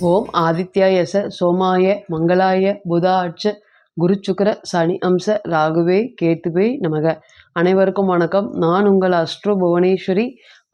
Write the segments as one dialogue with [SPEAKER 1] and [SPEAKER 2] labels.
[SPEAKER 1] ஓம் ஆதித்யாயச சோமாய மங்களாய புதாட்ச குருச்சுக்கர சனி அம்ச ராகுவே கேத்துவே நமக. அனைவருக்கும் வணக்கம். நான் உங்கள் அஸ்ட்ரோ புவனேஸ்வரி.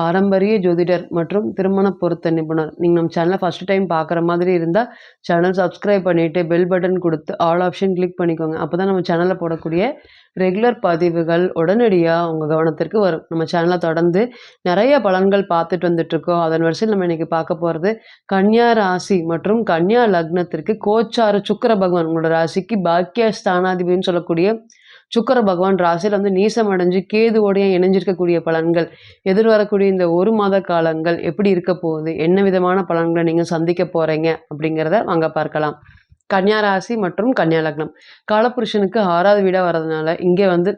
[SPEAKER 1] பாரம்பரிய ஜோதிடர் மற்றும் திருமண பொருத்த நிபுணர். நீங்கள் நம்ம சேனலை ஃபஸ்ட் டைம் பார்க்குற மாதிரி இருந்தால் சேனல் சப்ஸ்கிரைப் பண்ணிவிட்டு பெல் பட்டன் கொடுத்து ஆல் ஆப்ஷன் கிளிக் பண்ணிக்கோங்க. அப்போ தான் நம்ம சேனலில் போடக்கூடிய ரெகுலர் பதிவுகள் உடனடியாக உங்கள் கவனத்திற்கு வரும். நம்ம சேனலை தொடர்ந்து நிறைய பலன்கள் பார்த்துட்டு வந்துட்டுருக்கோம். அதன் வரிசையில் நம்ம இன்றைக்கி பார்க்க போகிறது கன்னியா ராசி மற்றும் கன்னியா லக்னத்திற்கு கோச்சார சுக்கர பகவான். உங்களோட ராசிக்கு பாக்கிய ஸ்தானாதிபதினு சொல்லக்கூடிய சுக்கர பகவான் ராசியில் வந்து நீசம் அடைஞ்சு கேதுவோடைய இணைஞ்சிருக்கக்கூடிய பலன்கள் எதிர்வரக்கூடிய இந்த ஒரு மாத காலங்கள் எப்படி இருக்க போகுது என்ன விதமான பலன்களை நீங்கள் சந்திக்க போகிறீங்க அப்படிங்கிறத வாங்க பார்க்கலாம். கன்னியா ராசி மற்றும் கன்னியா லக்னம். காலபுருஷனுக்கு ஆறாவது வீடாக வர்றதுனால இங்கே வந்து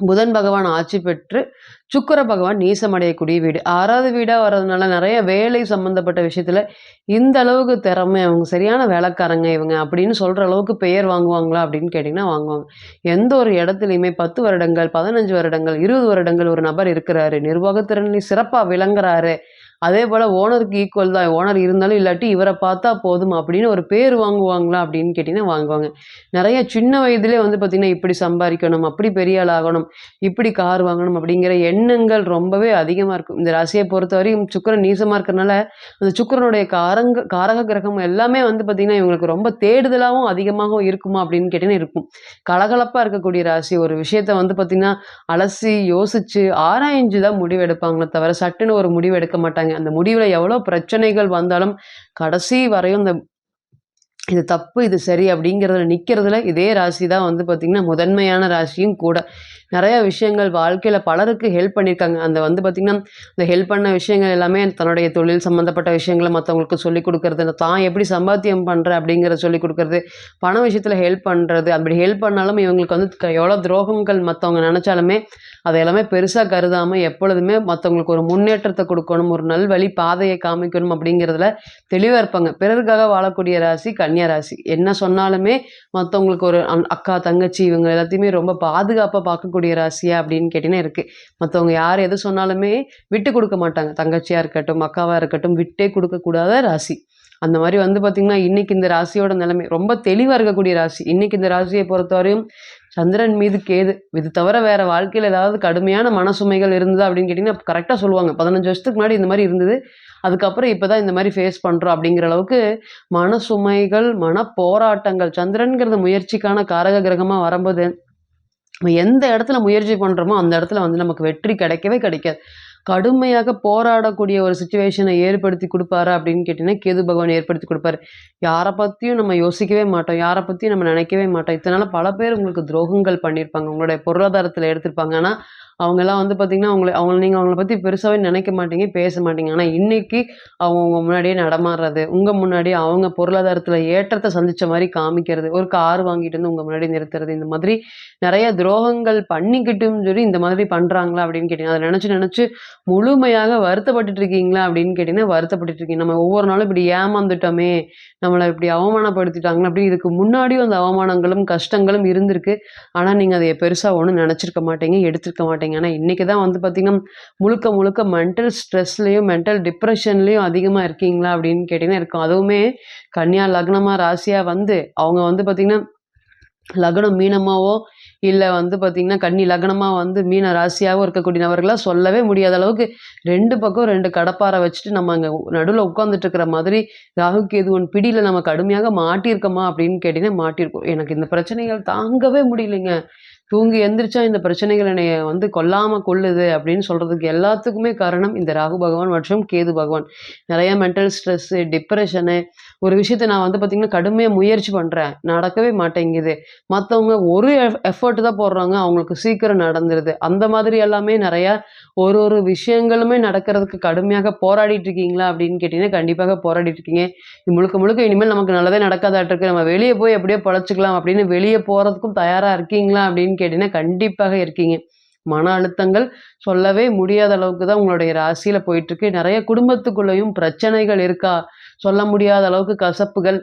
[SPEAKER 1] புதன் பகவான் ஆட்சி பெற்று சுக்கர பகவான் நீசமடையக்கூடிய வீடு. ஆறாவது வீடாக வர்றதுனால நிறைய வேலை சம்மந்தப்பட்ட விஷயத்தில் இந்த அளவுக்கு திறமை அவங்க சரியான வேலைக்காரங்க இவங்க அப்படின்னு சொல்கிற அளவுக்கு பெயர் வாங்குவாங்களா அப்படின்னு கேட்டிங்கன்னா வாங்குவாங்க. எந்த ஒரு இடத்துலையுமே பத்து வருடங்கள் பதினஞ்சு வருடங்கள் இருபது வருடங்கள் ஒரு நபர் இருக்கிறாரு. நிர்வாகத்திறனில் சிறப்பாக விளங்குறாரு. அதே போல் ஓனருக்கு ஈக்குவல் தான். ஓனர் இருந்தாலும் இல்லாட்டி இவரை பார்த்தா போதும் அப்படின்னு ஒரு பேர் வாங்குவாங்களா அப்படின்னு கேட்டிங்கன்னா வாங்குவாங்க. நிறைய சின்ன வயதிலே வந்து பார்த்திங்கன்னா இப்படி சம்பாதிக்கணும் அப்படி பெரிய ஆள் ஆகணும் இப்படி கார் வாங்கணும் அப்படிங்கிற எண்ணங்கள் ரொம்பவே அதிகமாக இருக்கும். இந்த ராசியை பொறுத்தவரையும் சுக்கரன் நீசமாக இருக்கிறனால அந்த சுக்கரனுடைய காரங்க காரக கிரகம் எல்லாமே வந்து பார்த்திங்கன்னா இவங்களுக்கு ரொம்ப தேடுதலாகவும் அதிகமாகவும் இருக்குமா அப்படின்னு கேட்டிங்கன்னா இருக்கும். கலகலப்பாக இருக்கக்கூடிய ராசி ஒரு விஷயத்தை வந்து பார்த்திங்கன்னா அலசி யோசித்து ஆராய்ஞ்சு தான் முடிவெடுப்பாங்களே தவிர சட்டுன்னு ஒரு முடிவு எடுக்க மாட்டாங்க. அந்த முடிவில் எவ்வளோ பிரச்சனைகள் வந்தாலும் கடைசி வரையும் இந்த இது தப்பு இது சரி அப்படிங்கிறதுல நிற்கிறதுல இதே ராசி தான் வந்து பார்த்திங்கன்னா முதன்மையான ராசியும் கூட. நிறையா விஷயங்கள் வாழ்க்கையில் பலருக்கு ஹெல்ப் பண்ணியிருக்காங்க. அந்த வந்து பார்த்திங்கன்னா இந்த ஹெல்ப் பண்ண விஷயங்கள் எல்லாமே தன்னுடைய தொழில் சம்மந்தப்பட்ட விஷயங்களை மற்றவங்களுக்கு சொல்லிக் கொடுக்கறது தான் எப்படி சம்பாத்தியம் பண்ணுற அப்படிங்கிறத சொல்லிக் கொடுக்கறது பண விஷயத்தில் ஹெல்ப் பண்ணுறது அப்படி ஹெல்ப் பண்ணாலும் இவங்களுக்கு வந்து எவ்வளோ துரோகங்கள் மற்றவங்க நினச்சாலுமே அதை எல்லாமே பெருசாக கருதாமல் எப்பொழுதுமே மற்றவங்களுக்கு ஒரு முன்னேற்றத்தை கொடுக்கணும் ஒரு நல்வழி பாதையை காமிக்கணும் அப்படிங்கிறதுல தெளிவாக இருப்பாங்க. பிறருக்காக வாழக்கூடிய ராசி கன்னியா ராசி என்ன சொன்னாலுமே மற்றவங்களுக்கு ஒரு அக்கா தங்கச்சி இவங்க எல்லாத்தையுமே ரொம்ப பாதுகாப்பாக பார்க்கக்கூடிய ராசியா அப்படின்னு கேட்டிங்கன்னா இருக்குது மற்றவங்க யார் எது சொன்னாலுமே விட்டு கொடுக்க மாட்டாங்க. தங்கச்சியாக இருக்கட்டும் அக்காவாக இருக்கட்டும் விட்டே கொடுக்கக்கூடாத ராசி. அந்த மாதிரி வந்து பார்த்திங்கன்னா இன்றைக்கி இந்த ராசியோட நிலைமை ரொம்ப தெளிவாக இருக்கக்கூடிய ராசி. இன்றைக்கி இந்த ராசியை பொறுத்தவரையும் சந்திரன் மீது கேது. இது தவிர வேறு வாழ்க்கையில் ஏதாவது கடுமையான மனசுமைகள் இருந்ததா அப்படின்னு கேட்டிங்கன்னா கரெக்டாக சொல்லுவாங்க. பதினஞ்சு வருஷத்துக்கு முன்னாடி இந்த மாதிரி இருந்தது. அதுக்கப்புறம் இப்போ தான் இந்த மாதிரி ஃபேஸ் பண்ணுறோம் அப்படிங்கிற அளவுக்கு மனசுமைகள் மன போராட்டங்கள் சந்திரன்கிறது முயற்சிக்கான காரக கிரகமாக வரும்போது நம்ம எந்த இடத்துல முயற்சி பண்ணுறோமோ அந்த இடத்துல வந்து நமக்கு வெற்றி கிடைக்கவே கிடைக்காது. கடுமையாக போராடக்கூடிய ஒரு சுச்சுவேஷனை ஏற்படுத்தி கொடுப்பாரா அப்படின்னு கேட்டிங்கன்னா கேது பகவான் ஏற்படுத்தி கொடுப்பாரு. யாரை பற்றியும் நம்ம யோசிக்கவே மாட்டோம். யாரை பற்றியும் நம்ம நினைக்கவே மாட்டோம். இதனால் பல பேர் உங்களுக்கு துரோகங்கள் பண்ணியிருப்பாங்க. உங்களுடைய பொருளாதாரத்தில் எடுத்திருப்பாங்க. ஆனால் அவங்கெல்லாம் வந்து பார்த்திங்கன்னா அவங்கள அவங்கள நீங்கள் அவங்கள பற்றி பெருசாகவே நினைக்க மாட்டீங்க பேச மாட்டீங்க. ஆனால் இன்றைக்கி அவங்க உங்கள் முன்னாடியே நடமாடுறது உங்கள் முன்னாடி அவங்க பொருளாதாரத்தில் ஏற்றத்தை சந்தித்த மாதிரி காமிக்கிறது ஒரு கார் வாங்கிட்டு வந்து உங்கள் முன்னாடி நிறுத்துறது இந்த மாதிரி நிறைய துரோகங்கள் பண்ணிக்கிட்டும் சொல்லி இந்த மாதிரி பண்ணுறாங்களா அப்படின்னு கேட்டிங்கன்னா அதை நினச்சி நினச்சி முழுமையாக வருத்தப்பட்டுட்டு இருக்கீங்களா அப்படின்னு கேட்டிங்கன்னா வருத்தப்பட்டு இருக்கீங்க. நம்ம ஒவ்வொரு நாளும் இப்படி ஏமாந்துட்டோமே நம்மளை இப்படி அவமானப்படுத்திட்டாங்களா அப்படி இதுக்கு முன்னாடியும் அந்த அவமானங்களும் கஷ்டங்களும் இருந்திருக்கு. ஆனால் நீங்கள் அதை பெருசாக ஒன்றும் நினச்சிருக்க மாட்டீங்க எடுத்திருக்க மாட்டீங்க. ஏன்னா இன்றைக்கி தான் வந்து பார்த்திங்கன்னா முழுக்க முழுக்க மென்டல் ஸ்ட்ரெஸ்லேயும் மென்டல் டிப்ரெஷன்லேயும் அதிகமாக இருக்கீங்களா? அப்படின்னு கேட்டிங்கன்னா இருக்கும். அதுவுமே கன்னியா லக்னமாக ராசியாக வந்து அவங்க வந்து பார்த்திங்கன்னா லக்னம் மீனமாவோ இல்லை வந்து பார்த்திங்கன்னா கன்னி லக்னமாக வந்து மீன ராசியாகவும் இருக்கக்கூடிய நபர்களாக சொல்லவே முடியாத அளவுக்கு ரெண்டு பக்கம் ரெண்டு கடப்பாரை வச்சுட்டு நம்ம அங்கே நடுவில் உட்காந்துட்டு இருக்கிற மாதிரி ராகு கேதுவன் பிடியில் நம்ம கடுமையாக மாட்டியிருக்கோமா அப்படின்னு கேட்டிங்கன்னா மாட்டியிருக்கோம். எனக்கு இந்த பிரச்சனைகள் தாங்கவே முடியலைங்க. தூங்கி எந்திரிச்சா இந்த பிரச்சனைகள் என்னை வந்து கொல்லாமல் கொள்ளுது அப்படின்னு சொல்கிறதுக்கு எல்லாத்துக்குமே காரணம் இந்த ராகு பகவான் மற்றும் கேது பகவான். நிறைய மென்டல் ஸ்ட்ரெஸ்ஸு டிப்ரெஷனு ஒரு விஷயத்தை நான் வந்து பார்த்திங்கன்னா கடுமையாக முயற்சி பண்ணுறேன் நடக்கவே மாட்டேங்குது. மற்றவங்க ஒரு எஃபர்ட் தான் போடுறாங்க. அவங்களுக்கு சீக்கிரம் நடந்துருது. அந்த மாதிரி எல்லாமே நிறையா ஒரு ஒரு விஷயங்களுமே நடக்கிறதுக்கு கடுமையாக போராடிட்டு இருக்கீங்களா அப்படின்னு கேட்டிங்கன்னா கண்டிப்பாக போராடிட்டு இருக்கீங்க. இது முழுக்க முழுக்க இனிமேல் நமக்கு நல்லதே நடக்காதாட்டிருக்கு. நம்ம வெளியே போய் எப்படியோ பழச்சிக்கலாம் அப்படின்னு வெளியே போகிறதுக்கும் தயாராக இருக்கீங்களா அப்படின்னு கேட்டீங்கன்னா கண்டிப்பாக இருக்கீங்க. மன அழுத்தங்கள் சொல்லவே முடியாத அளவுக்கு தான் உங்களுடைய ராசியில் போயிட்டுருக்கு நிறைய குடும்பத்துக்குள்ளேயும் பிரச்சனைகள் இருக்கா? சொல்ல முடியாத அளவுக்கு கசப்புகள்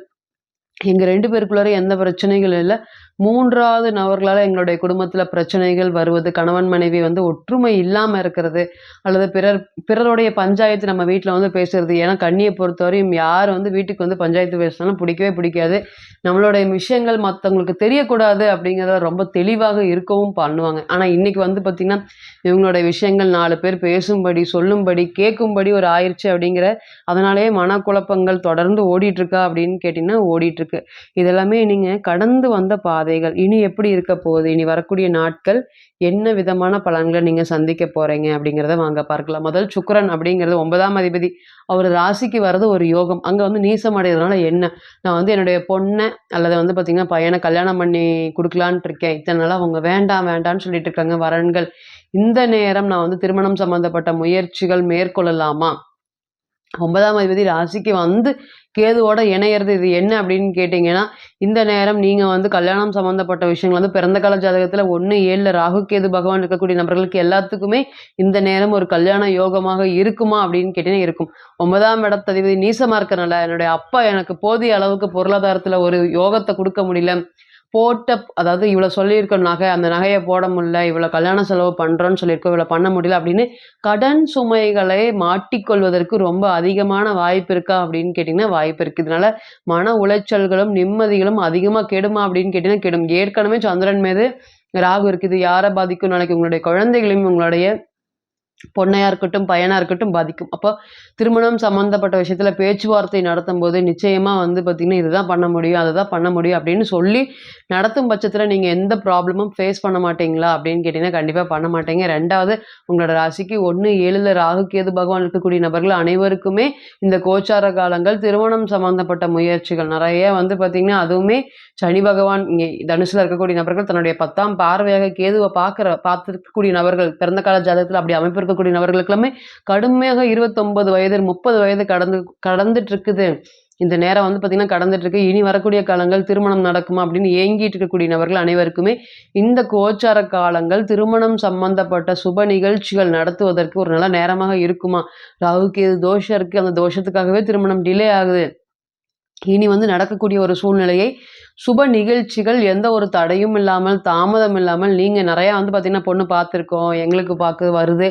[SPEAKER 1] எங்கள் ரெண்டு பேருக்குள்ளார எந்த பிரச்சனைகளும் இல்லை. மூன்றாவது நபர்களால் எங்களுடைய குடும்பத்தில் பிரச்சனைகள் வருவது கணவன் மனைவி வந்து ஒற்றுமை இல்லாமல் இருக்கிறது அல்லது பிறர் பிறருடைய பஞ்சாயத்து நம்ம வீட்டில் வந்து பேசுறது. ஏன்னா கண்ணியை பொறுத்தவரையும் யார் வந்து வீட்டுக்கு வந்து பஞ்சாயத்து பேசினாலும் பிடிக்கவே பிடிக்காது. நம்மளுடைய விஷயங்கள் மற்றவங்களுக்கு தெரியக்கூடாது அப்படிங்கிறத ரொம்ப தெளிவாக இருக்கவும் பண்ணுவாங்க. ஆனால் இன்னைக்கு வந்து பார்த்திங்கன்னா இவங்களுடைய விஷயங்கள் நாலு பேர் பேசும்படி சொல்லும்படி கேட்கும்படி ஒரு ஆயிடுச்சு அப்படிங்கிற அதனாலேயே மனக்குழப்பங்கள் தொடர்ந்து ஓடிட்டுருக்கா அப்படின்னு கேட்டிங்கன்னா ஓடிட்டுருக்கு இதெல்லாமே நீங்கள் கடந்து வந்த பாதைகள். இனி எப்படி இருக்க போகுது? இனி வரக்கூடிய நாட்கள் என்ன விதமான பலன்களை நீங்கள் சந்திக்க போகிறீங்க அப்படிங்கிறத வாங்க பார்க்கலாம். முதல் சுக்கரன் அப்படிங்கிறது ஒன்பதாம் அதிபதி. அவர் ராசிக்கு வர்றது ஒரு யோகம். அங்கே வந்து நீசம் அடைகிறதுனால என்ன? நான் வந்து என்னுடைய பொண்ணை அல்லது வந்து பார்த்திங்கன்னா பையனை கல்யாணம் பண்ணி கொடுக்கலான்ட்டு இருக்கேன். இத்தனை நாளாக அவங்க வேண்டாம் வேண்டாம்னு சொல்லிட்டு இருக்காங்க வரன்கள். இந்த நேரம் நான் வந்து திருமணம் சம்பந்தப்பட்ட முயற்சிகள் மேற்கொள்ளலாமா? ஒன்பதாம் அதிபதி ராசிக்கு வந்து கேதுவோட இணையிறது இது என்ன அப்படின்னு கேட்டிங்கன்னா இந்த நேரம் நீங்கள் வந்து கல்யாணம் சம்மந்தப்பட்ட விஷயங்கள் வந்து பிறந்த கால ஜாதகத்தில் ஒன்று ஏழில் ராகு கேது பகவான் இருக்கக்கூடிய நபர்களுக்கு எல்லாத்துக்குமே இந்த நேரம் ஒரு கல்யாண யோகமாக இருக்குமா அப்படின்னு கேட்டிங்கன்னா இருக்கும். ஒன்பதாம் இடத்ததிபதி நீசமாக இருக்கிறனால என்னுடைய அப்பா எனக்கு போதிய அளவுக்கு பொருளாதாரத்தில் ஒரு யோகத்தை கொடுக்க முடியல. போட்ட அதாவது இவ்வளோ சொல்லியிருக்கோம் நகை அந்த நகையை போட முடியல இவ்வளோ கல்யாண செலவு பண்ணுறோன்னு சொல்லியிருக்கோம் இவ்வளோ பண்ண முடியல அப்படின்னு கடன் சுமைகளை மாட்டிக்கொள்வதற்கு ரொம்ப அதிகமான வாய்ப்பு இருக்கா அப்படின்னு கேட்டிங்கன்னா வாய்ப்பு இருக்குது இதனால மன உளைச்சல்களும் நிம்மதிகளும் அதிகமாக கெடுமா அப்படின்னு கேட்டிங்கன்னா கெடும். ஏற்கனவே சந்திரன் மீது ராகு இருக்குது. யாரை பாதிக்கும் நாளைக்கு உங்களுடைய குழந்தைகளையும் உங்களுடைய பொண்ணையாக இருக்கட்டும் பையனாக இருக்கட்டும் பாதிக்கும். அப்போ திருமணம் சம்மந்தப்பட்ட விஷயத்தில் பேச்சுவார்த்தை நடத்தும் போது நிச்சயமாக வந்து பார்த்தீங்கன்னா இதுதான் பண்ண முடியும் அதை தான் பண்ண முடியும் அப்படின்னு சொல்லி நடத்தும் பட்சத்தில் நீங்கள் எந்த ப்ராப்ளமும் ஃபேஸ் பண்ண மாட்டீங்களா அப்படின்னு கேட்டிங்கன்னா கண்டிப்பாக பண்ண மாட்டீங்க. ரெண்டாவது உங்களோட ராசிக்கு ஒன்று ஏழில் ராகு கேது பகவான் இருக்கக்கூடிய நபர்கள் அனைவருக்குமே இந்த கோச்சார காலங்கள் திருமணம் சம்மந்தப்பட்ட முயற்சிகள் நிறைய வந்து பார்த்திங்கன்னா அதுவுமே சனி பகவான் இங்கே தனுசில் இருக்கக்கூடிய நபர்கள் தன்னுடைய பத்தாம் பார்வையாக கேதுவை பார்க்குற பார்த்துருக்கக்கூடிய நபர்கள் பிறந்த கால ஜாதகத்தில் அப்படி அமைப்பு இருக்கக்கூடிய நபர்களுக்கெல்லாமே கடுமையாக இருபத்தொன்பது வயது முப்பது வயது கடந்து கடந்துட்டு இருக்குது இந்த நேரம் வந்து பார்த்திங்கன்னா கடந்துட்டு இருக்கு இனி வரக்கூடிய காலங்கள் திருமணம் நடக்குமா அப்படின்னு ஏங்கிட்டு இருக்கக்கூடிய நபர்கள் அனைவருக்குமே இந்த கோச்சார காலங்கள் திருமணம் சம்பந்தப்பட்ட சுப நிகழ்ச்சிகள் நடத்துவதற்கு ஒரு நல்ல நேரமாக இருக்குமா? ராகுக்கு எது தோஷம் இருக்குது அந்த தோஷத்துக்காகவே திருமணம் டிலே ஆகுது. இனி வந்து நடக்கக்கூடிய ஒரு சூழ்நிலையை சுப நிகழ்ச்சிகள் எந்த ஒரு தடையும் இல்லாமல் தாமதம் இல்லாமல் நீங்கள் நிறையா வந்து பார்த்திங்கன்னா பொண்ணு பார்த்துருக்கோம் எங்களுக்கு பார்க்க வருது.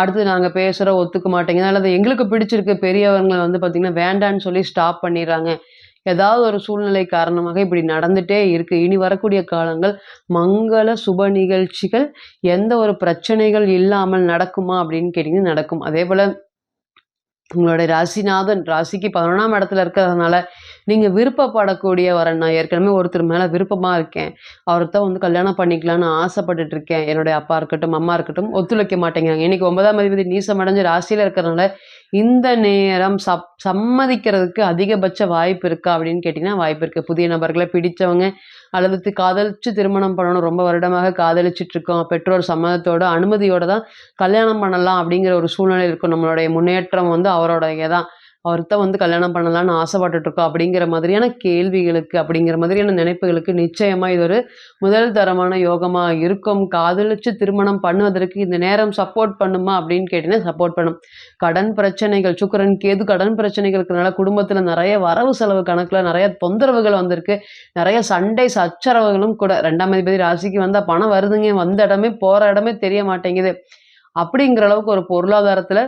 [SPEAKER 1] அடுத்து நாங்கள் பேசுகிற ஒத்துக்க மாட்டேங்க அல்லது எங்களுக்கு பிடிச்சிருக்கு பெரியவங்களை வந்து பார்த்திங்கன்னா வேண்டான்னு சொல்லி ஸ்டாப் பண்ணிடுறாங்க. ஏதாவது ஒரு சூழ்நிலை காரணமாக இப்படி நடந்துகிட்டே இருக்குது இனி வரக்கூடிய காலங்கள் மங்கள சுப நிகழ்ச்சிகள். எந்த ஒரு பிரச்சனைகள் இல்லாமல் நடக்குமா அப்படின்னு கேட்டிங்கன்னா நடக்கும். அதே போல் உங்களுடைய ராசிநாதன் ராசிக்கு பதினொன்றாம் இடத்துல இருக்கிறதுனால நீங்கள் விருப்பப்படக்கூடிய நான் ஏற்கனவே ஒருத்தர் மேலே விருப்பமாக இருக்கேன். அவர்தான் வந்து கல்யாணம் பண்ணிக்கலான்னு ஆசைப்பட்டுட்டு இருக்கேன். என்னுடைய அப்பா இருக்கட்டும் அம்மா இருக்கட்டும் ஒத்துழைக்க மாட்டேங்கிறாங்க. இன்றைக்கி ஒன்பதாம் அதிபதி நீசமடைஞ்சு ராசியில் இருக்கிறதுனால இந்த நேரம் சப் சம்மதிக்கிறதுக்கு அதிகபட்ச வாய்ப்பு இருக்கா அப்படின்னு கேட்டிங்கன்னா வாய்ப்பு இருக்குது புதிய நபர்களை பிடித்தவங்க அல்லது காதலிச்சு திருமணம் பண்ணணும் ரொம்ப வருடமாக காதலிச்சுட்டு இருக்கோம். பெற்றோர் சம்மதத்தோட அனுமதியோடு தான் கல்யாணம் பண்ணலாம் அப்படிங்கிற ஒரு சூழ்நிலை இருக்கும். நம்மளுடைய முன்னேற்றம் வந்து அவரோடைய தான் அவர்கிட்ட வந்து கல்யாணம் பண்ணலான்னு ஆசைப்பட்டுட்ருக்கோம் அப்படிங்கிற மாதிரியான கேள்விகளுக்கு அப்படிங்கிற மாதிரியான நினைப்புகளுக்கு நிச்சயமாக இது ஒரு முதல் தரமான யோகமாக இருக்கும். காதலிச்சு திருமணம் பண்ணுவதற்கு இந்த நேரம் சப்போர்ட் பண்ணுமா அப்படின்னு கேட்டிங்கன்னா சப்போர்ட் பண்ணும். கடன் பிரச்சனைகள் சுக்கரன் கேது கடன் பிரச்சனைகளுக்குனால குடும்பத்தில் நிறைய வரவு செலவு கணக்கில் நிறைய தொந்தரவுகள் வந்திருக்கு. நிறைய சண்டை சச்சரவுகளும் கூட. ரெண்டாம் அதிபதி ராசிக்கு வந்தால் பணம் வருதுங்க. வந்த இடமே போகிற இடமே தெரிய மாட்டேங்குது. அப்படிங்கிற அளவுக்கு ஒரு பொருளாதாரத்தில்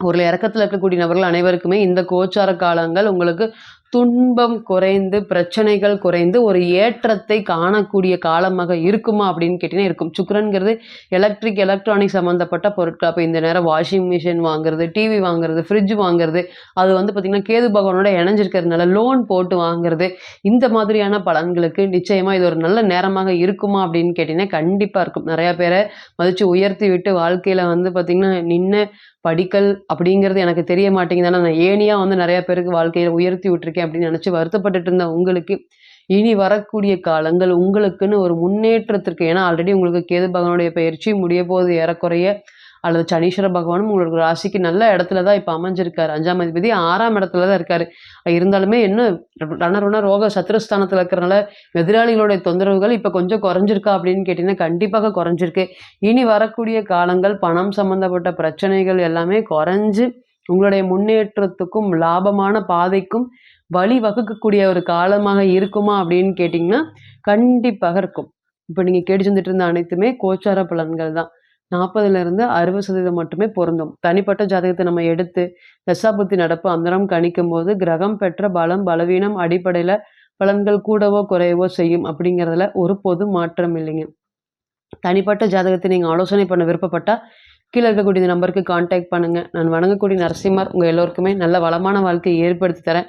[SPEAKER 1] ஒரு இறக்கத்தில் இருக்கக்கூடிய நபர்கள் அனைவருக்குமே இந்த கோச்சார காலங்கள் உங்களுக்கு துன்பம் குறைந்து பிரச்சனைகள் குறைந்து ஒரு ஏற்றத்தை காணக்கூடிய காலமாக இருக்குமா அப்படின்னு கேட்டிங்கன்னா இருக்கும். சுக்கரன்கிறது எலக்ட்ரிக் எலக்ட்ரானிக் சம்மந்தப்பட்ட பொருட்கள். அப்போ இந்த நேரம் வாஷிங் மிஷின் வாங்குறது டிவி வாங்குறது ஃப்ரிட்ஜ் வாங்குறது அது வந்து பார்த்திங்கன்னா கேது பகவானோட இணைஞ்சிருக்கிறதுனால லோன் போட்டு வாங்குறது. இந்த மாதிரியான பலன்களுக்கு நிச்சயமாக இது ஒரு நல்ல நேரமாக இருக்குமா அப்படின்னு கேட்டிங்கன்னா கண்டிப்பாக இருக்கும். நிறையா பேரை மதித்து உயர்த்தி விட்டு வாழ்க்கையில் வந்து பார்த்திங்கன்னா நின்று படிக்கல் அப்படிங்கிறது எனக்கு தெரிய மாட்டேங்குது. ஆனால் நான் ஏனியாக வந்து நிறையா பேருக்கு வாழ்க்கையில் உயர்த்தி விட்டுருக்கேன். இருக்கேன் அப்படின்னு நினச்சி வருத்தப்பட்டுட்டு இருந்த உங்களுக்கு இனி வரக்கூடிய காலங்கள் உங்களுக்குன்னு ஒரு முன்னேற்றத்திற்கு ஏன்னா ஆல்ரெடி உங்களுக்கு கேது பகவானுடைய பயிற்சி முடிய போது ஏறக்குறைய அல்லது சனீஸ்வர பகவானும் உங்களுக்கு ராசிக்கு நல்ல இடத்துல தான் இப்போ அமைஞ்சிருக்காரு. அஞ்சாம் அதிபதி ஆறாம் இடத்துல தான் இருக்காரு. இருந்தாலுமே இன்னும் ரணருண ரோக சத்ருஸ்தானத்தில் இருக்கிறனால எதிராளிகளுடைய தொந்தரவுகள் இப்போ கொஞ்சம் குறைஞ்சிருக்கா அப்படின்னு கேட்டிங்கன்னா கண்டிப்பாக குறைஞ்சிருக்கு. இனி வரக்கூடிய காலங்கள் பணம் சம்மந்தப்பட்ட பிரச்சனைகள் எல்லாமே குறைஞ்சு உங்களுடைய முன்னேற்றத்துக்கும் லாபமான பாதைக்கும் வழி வகுக்கக்கூடிய ஒரு காலமாக இருக்குமா அப்படின்னு கேட்டிங்கன்னா கண்டிப்பாக இருக்கும். இப்போ நீங்கள் கேட்டு வந்துட்டு இருந்த அனைத்துமே கோச்சார பலன்கள் தான். நாற்பதுலேருந்து அறுபது சதவீதம் மட்டுமே பொருந்தும். தனிப்பட்ட ஜாதகத்தை நம்ம எடுத்து தசாபுத்தி நடப்பு அந்தரம் கணிக்கும் போது கிரகம் பெற்ற பலம் பலவீனம் அடிப்படையில் பலன்கள் கூடவோ குறையவோ செய்யும் அப்படிங்கிறதுல ஒரு பொது மாற்றம் இல்லைங்க. தனிப்பட்ட ஜாதகத்தை நீங்கள் ஆலோசனை பண்ண விருப்பப்பட்டால் கீழே இருக்கக்கூடிய இந்த நம்பருக்கு காண்டாக்ட் பண்ணுங்கள் நான் வணங்கக்கூடிய நரசிம்மர் உங்கள் எல்லோருக்குமே நல்ல வளமான வாழ்க்கையை ஏற்படுத்தி தரேன்.